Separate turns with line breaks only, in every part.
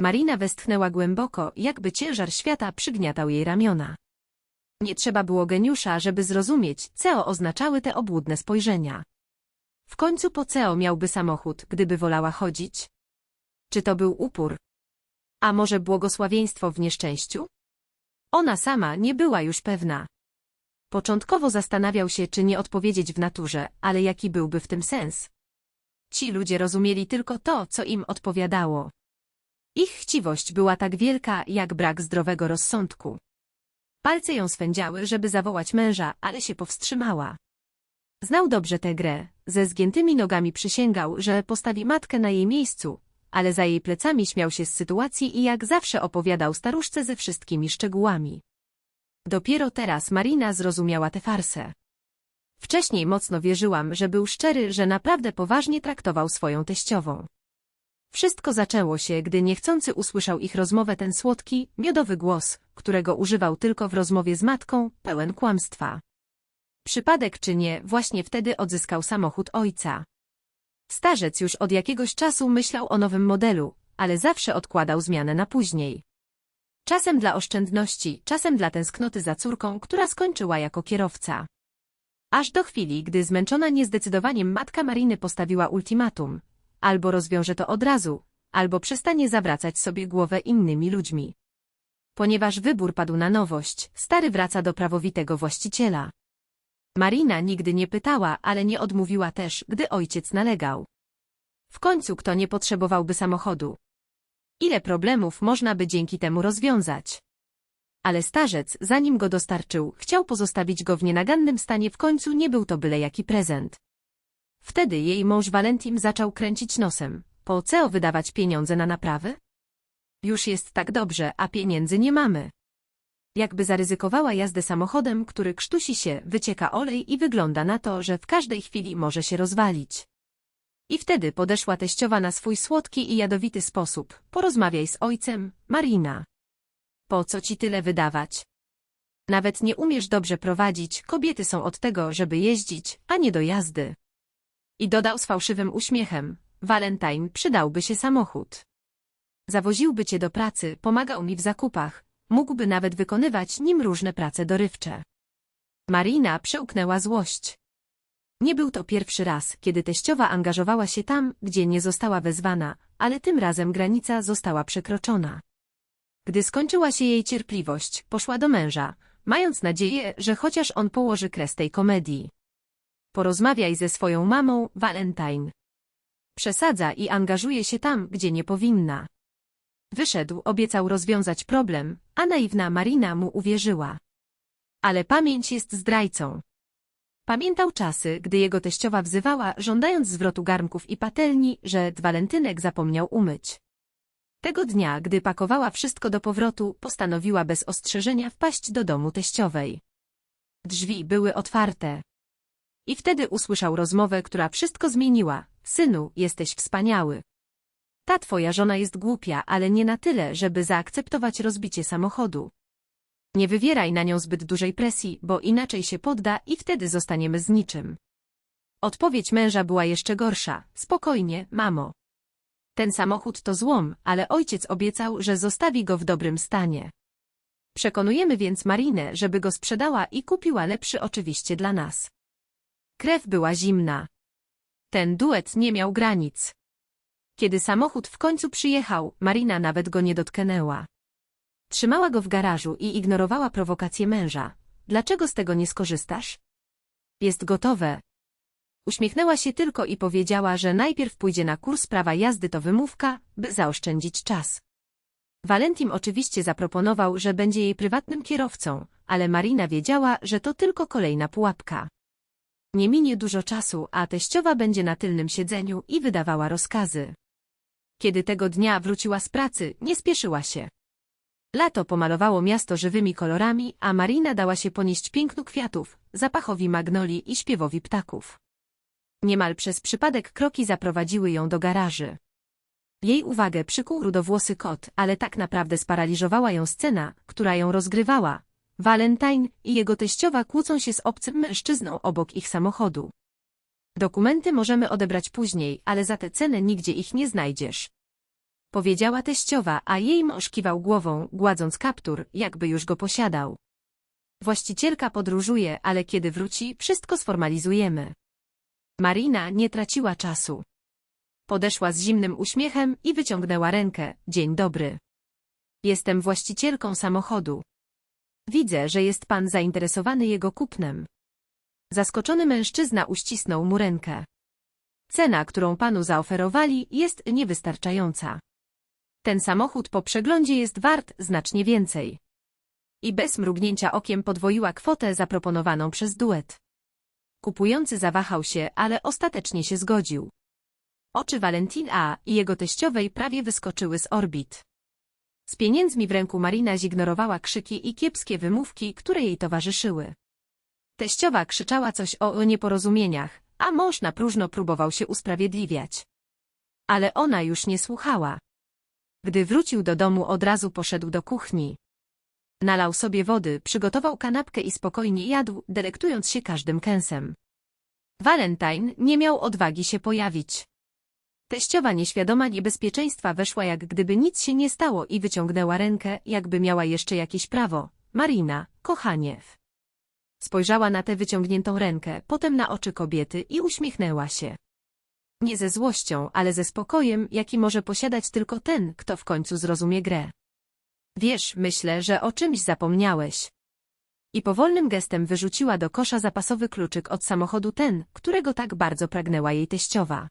Marina westchnęła głęboko, jakby ciężar świata przygniatał jej ramiona. Nie trzeba było geniusza, żeby zrozumieć, co oznaczały te obłudne spojrzenia. W końcu po co miałby samochód, gdyby wolała chodzić? Czy to był upór? A może błogosławieństwo w nieszczęściu? Ona sama nie była już pewna. Początkowo zastanawiał się, czy nie odpowiedzieć w naturze, ale jaki byłby w tym sens. Ci ludzie rozumieli tylko to, co im odpowiadało. Ich chciwość była tak wielka, jak brak zdrowego rozsądku. Palce ją swędziały, żeby zawołać męża, ale się powstrzymała. Znał dobrze tę grę, ze zgiętymi nogami przysięgał, że postawi matkę na jej miejscu, ale za jej plecami śmiał się z sytuacji i jak zawsze opowiadał staruszce ze wszystkimi szczegółami. Dopiero teraz Marina zrozumiała tę farsę. Wcześniej mocno wierzyłam, że był szczery, że naprawdę poważnie traktował swoją teściową. Wszystko zaczęło się, gdy niechcący usłyszał ich rozmowę ten słodki, miodowy głos, którego używał tylko w rozmowie z matką, pełen kłamstwa. Przypadek czy nie, właśnie wtedy odzyskał samochód ojca. Starzec już od jakiegoś czasu myślał o nowym modelu, ale zawsze odkładał zmianę na później. Czasem dla oszczędności, czasem dla tęsknoty za córką, która skończyła jako kierowca. Aż do chwili, gdy zmęczona niezdecydowaniem matka Mariny postawiła ultimatum. Albo rozwiąże to od razu, albo przestanie zawracać sobie głowę innymi ludźmi. Ponieważ wybór padł na nowość, stary wraca do prawowitego właściciela. Marina nigdy nie pytała, ale nie odmówiła też, gdy ojciec nalegał. W końcu kto nie potrzebowałby samochodu? Ile problemów można by dzięki temu rozwiązać? Ale starzec, zanim go dostarczył, chciał pozostawić go w nienagannym stanie w końcu nie był to byle jaki prezent. Wtedy jej mąż Valentim zaczął kręcić nosem. Po co wydawać pieniądze na naprawy? Już jest tak dobrze, a pieniędzy nie mamy. Jakby zaryzykowała jazdę samochodem, który krztusi się, wycieka olej i wygląda na to, że w każdej chwili może się rozwalić. I wtedy podeszła teściowa na swój słodki i jadowity sposób. Porozmawiaj z ojcem, Marina. Po co ci tyle wydawać? Nawet nie umiesz dobrze prowadzić, kobiety są od tego, żeby jeździć, a nie do jazdy. I dodał z fałszywym uśmiechem, Valentine, przydałby się samochód. Zawoziłby cię do pracy, pomagał mi w zakupach, mógłby nawet wykonywać nim różne prace dorywcze. Marina przełknęła złość. Nie był to pierwszy raz, kiedy teściowa angażowała się tam, gdzie nie została wezwana, ale tym razem granica została przekroczona. Gdy skończyła się jej cierpliwość, poszła do męża, mając nadzieję, że chociaż on położy kres tej komedii. Porozmawiaj ze swoją mamą, Valentine. Przesadza i angażuje się tam, gdzie nie powinna. Wyszedł, obiecał rozwiązać problem, a naiwna Marina mu uwierzyła. Ale pamięć jest zdrajcą. Pamiętał czasy, gdy jego teściowa wzywała, żądając zwrotu garnków i patelni, że walentynek zapomniał umyć. Tego dnia, gdy pakowała wszystko do powrotu, postanowiła bez ostrzeżenia wpaść do domu teściowej. Drzwi były otwarte. I wtedy usłyszał rozmowę, która wszystko zmieniła. Synu, jesteś wspaniały. Ta twoja żona jest głupia, ale nie na tyle, żeby zaakceptować rozbicie samochodu. Nie wywieraj na nią zbyt dużej presji, bo inaczej się podda i wtedy zostaniemy z niczym. Odpowiedź męża była jeszcze gorsza. Spokojnie, mamo. Ten samochód to złom, ale ojciec obiecał, że zostawi go w dobrym stanie. Przekonujemy więc Marinę, żeby go sprzedała i kupiła lepszy oczywiście dla nas. Krew była zimna. Ten duet nie miał granic. Kiedy samochód w końcu przyjechał, Marina nawet go nie dotknęła. Trzymała go w garażu i ignorowała prowokację męża. Dlaczego z tego nie skorzystasz? Jest gotowe. Uśmiechnęła się tylko i powiedziała, że najpierw pójdzie na kurs prawa jazdy to wymówka, by zaoszczędzić czas. Valentim oczywiście zaproponował, że będzie jej prywatnym kierowcą, ale Marina wiedziała, że to tylko kolejna pułapka. Nie minie dużo czasu, a teściowa będzie na tylnym siedzeniu i wydawała rozkazy. Kiedy tego dnia wróciła z pracy, nie spieszyła się. Lato pomalowało miasto żywymi kolorami, a Marina dała się ponieść pięknu kwiatów, zapachowi magnolii i śpiewowi ptaków. Niemal przez przypadek kroki zaprowadziły ją do garaży. Jej uwagę przykuł rudowłosy kot, ale tak naprawdę sparaliżowała ją scena, która ją rozgrywała. Valentine i jego teściowa kłócą się z obcym mężczyzną obok ich samochodu. Dokumenty możemy odebrać później, ale za tę cenę nigdzie ich nie znajdziesz. Powiedziała teściowa, a jej mąż kiwał głową, gładząc kaptur, jakby już go posiadał. Właścicielka podróżuje, ale kiedy wróci, wszystko sformalizujemy. Marina nie traciła czasu. Podeszła z zimnym uśmiechem i wyciągnęła rękę. Dzień dobry. Jestem właścicielką samochodu. Widzę, że jest pan zainteresowany jego kupnem. Zaskoczony mężczyzna uścisnął mu rękę. Cena, którą panu zaoferowali, jest niewystarczająca. Ten samochód po przeglądzie jest wart znacznie więcej. I bez mrugnięcia okiem podwoiła kwotę zaproponowaną przez duet. Kupujący zawahał się, ale ostatecznie się zgodził. Oczy Valentina i jego teściowej prawie wyskoczyły z orbit. Z pieniędzmi w ręku Marina zignorowała krzyki i kiepskie wymówki, które jej towarzyszyły. Teściowa krzyczała coś o nieporozumieniach, a mąż na próżno próbował się usprawiedliwiać. Ale ona już nie słuchała. Gdy wrócił do domu od razu poszedł do kuchni. Nalał sobie wody, przygotował kanapkę i spokojnie jadł, delektując się każdym kęsem. Valentine nie miał odwagi się pojawić. Teściowa nieświadoma niebezpieczeństwa weszła jak gdyby nic się nie stało i wyciągnęła rękę, jakby miała jeszcze jakieś prawo. Marina, kochanie. Spojrzała na tę wyciągniętą rękę, potem na oczy kobiety i uśmiechnęła się. Nie ze złością, ale ze spokojem, jaki może posiadać tylko ten, kto w końcu zrozumie grę. Wiesz, myślę, że o czymś zapomniałeś. I powolnym gestem wyrzuciła do kosza zapasowy kluczyk od samochodu ten, którego tak bardzo pragnęła jej teściowa.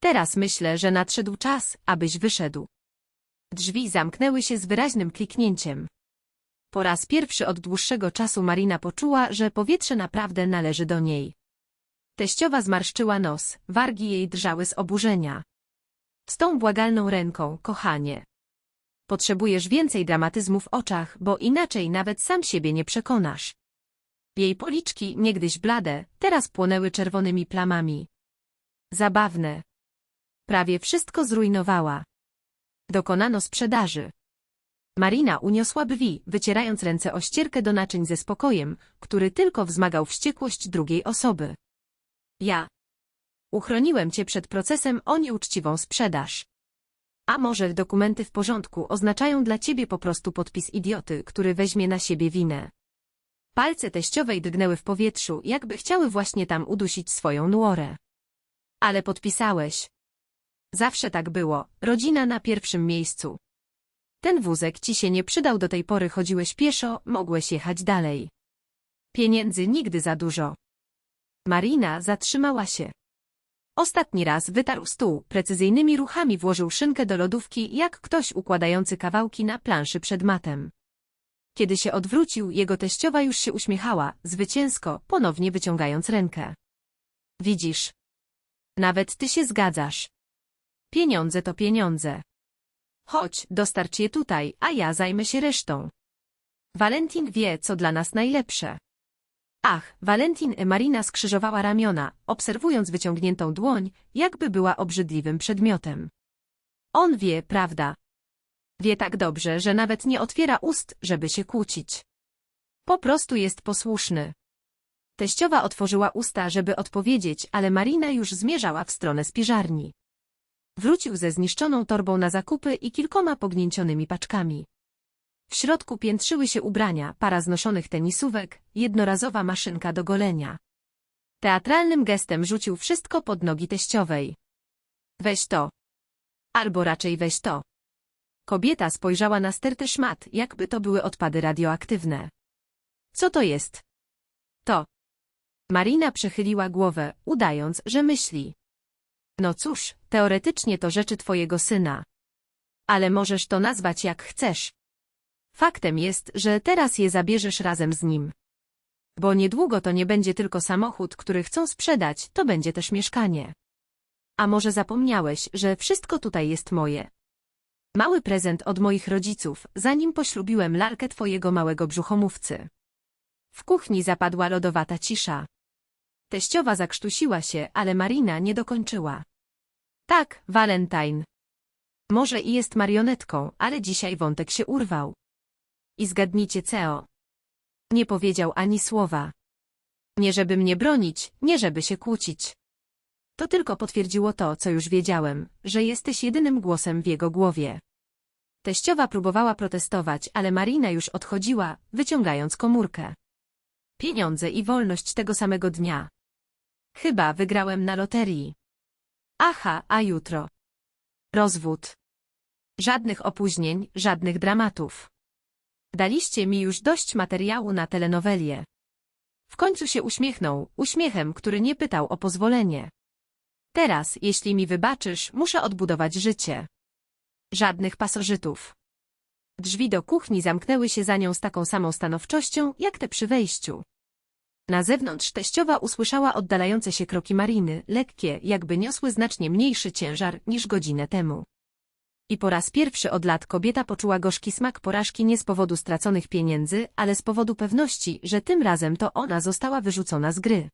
Teraz myślę, że nadszedł czas, abyś wyszedł. Drzwi zamknęły się z wyraźnym kliknięciem. Po raz pierwszy od dłuższego czasu Marina poczuła, że powietrze naprawdę należy do niej. Teściowa zmarszczyła nos, wargi jej drżały z oburzenia. Z tą błagalną ręką, kochanie. Potrzebujesz więcej dramatyzmu w oczach, bo inaczej nawet sam siebie nie przekonasz. Jej policzki, niegdyś blade, teraz płonęły czerwonymi plamami. Zabawne. Prawie wszystko zrujnowała. Dokonano sprzedaży. Marina uniosła brwi, wycierając ręce o ścierkę do naczyń ze spokojem, który tylko wzmagał wściekłość drugiej osoby. Ja. Uchroniłem cię przed procesem o nieuczciwą sprzedaż. A może dokumenty w porządku oznaczają dla ciebie po prostu podpis idioty, który weźmie na siebie winę. Palce teściowej drgnęły w powietrzu, jakby chciały właśnie tam udusić swoją nuorę. Ale podpisałeś. Zawsze tak było, rodzina na pierwszym miejscu. Ten wózek ci się nie przydał do tej pory chodziłeś pieszo, mogłeś jechać dalej. Pieniędzy nigdy za dużo. Marina zatrzymała się. Ostatni raz wytarł stół, precyzyjnymi ruchami włożył szynkę do lodówki, jak ktoś układający kawałki na planszy przed matem. Kiedy się odwrócił, jego teściowa już się uśmiechała, zwycięsko, ponownie wyciągając rękę. Widzisz. Nawet ty się zgadzasz. Pieniądze to pieniądze. Chodź, dostarcz je tutaj, a ja zajmę się resztą. Valentin wie, co dla nas najlepsze. Ach, Valentin e Marina skrzyżowała ramiona, obserwując wyciągniętą dłoń, jakby była obrzydliwym przedmiotem. On wie, prawda? Wie tak dobrze, że nawet nie otwiera ust, żeby się kłócić. Po prostu jest posłuszny. Teściowa otworzyła usta, żeby odpowiedzieć, ale Marina już zmierzała w stronę spiżarni. Wrócił ze zniszczoną torbą na zakupy i kilkoma pognięcionymi paczkami. W środku piętrzyły się ubrania, para znoszonych tenisówek, jednorazowa maszynka do golenia. Teatralnym gestem rzucił wszystko pod nogi teściowej. Weź to. Albo raczej weź to. Kobieta spojrzała na sterty szmat, jakby to były odpady radioaktywne. Co to jest? To. Marina przechyliła głowę, udając, że myśli. No cóż, teoretycznie to rzeczy twojego syna. Ale możesz to nazwać jak chcesz. Faktem jest, że teraz je zabierzesz razem z nim. Bo niedługo to nie będzie tylko samochód, który chcą sprzedać, to będzie też mieszkanie. A może zapomniałeś, że wszystko tutaj jest moje? Mały prezent od moich rodziców, zanim poślubiłem lalkę twojego małego brzuchomówcy. W kuchni zapadła lodowata cisza. Teściowa zakrztusiła się, ale Marina nie dokończyła. Tak, Valentine. Może i jest marionetką, ale dzisiaj wątek się urwał. I zgadnijcie CEO. Nie powiedział ani słowa. Nie żeby mnie bronić, nie żeby się kłócić. To tylko potwierdziło to, co już wiedziałem, że jesteś jedynym głosem w jego głowie. Teściowa próbowała protestować, ale Marina już odchodziła, wyciągając komórkę. Pieniądze i wolność tego samego dnia. Chyba wygrałem na loterii. Aha, a jutro. Rozwód. Żadnych opóźnień, żadnych dramatów. Daliście mi już dość materiału na telenowelię. W końcu się uśmiechnął, uśmiechem, który nie pytał o pozwolenie. Teraz, jeśli mi wybaczysz, muszę odbudować życie. Żadnych pasożytów. Drzwi do kuchni zamknęły się za nią z taką samą stanowczością, jak te przy wejściu. Na zewnątrz teściowa usłyszała oddalające się kroki Mariny, lekkie, jakby niosły znacznie mniejszy ciężar niż godzinę temu. I po raz pierwszy od lat kobieta poczuła gorzki smak porażki nie z powodu straconych pieniędzy, ale z powodu pewności, że tym razem to ona została wyrzucona z gry.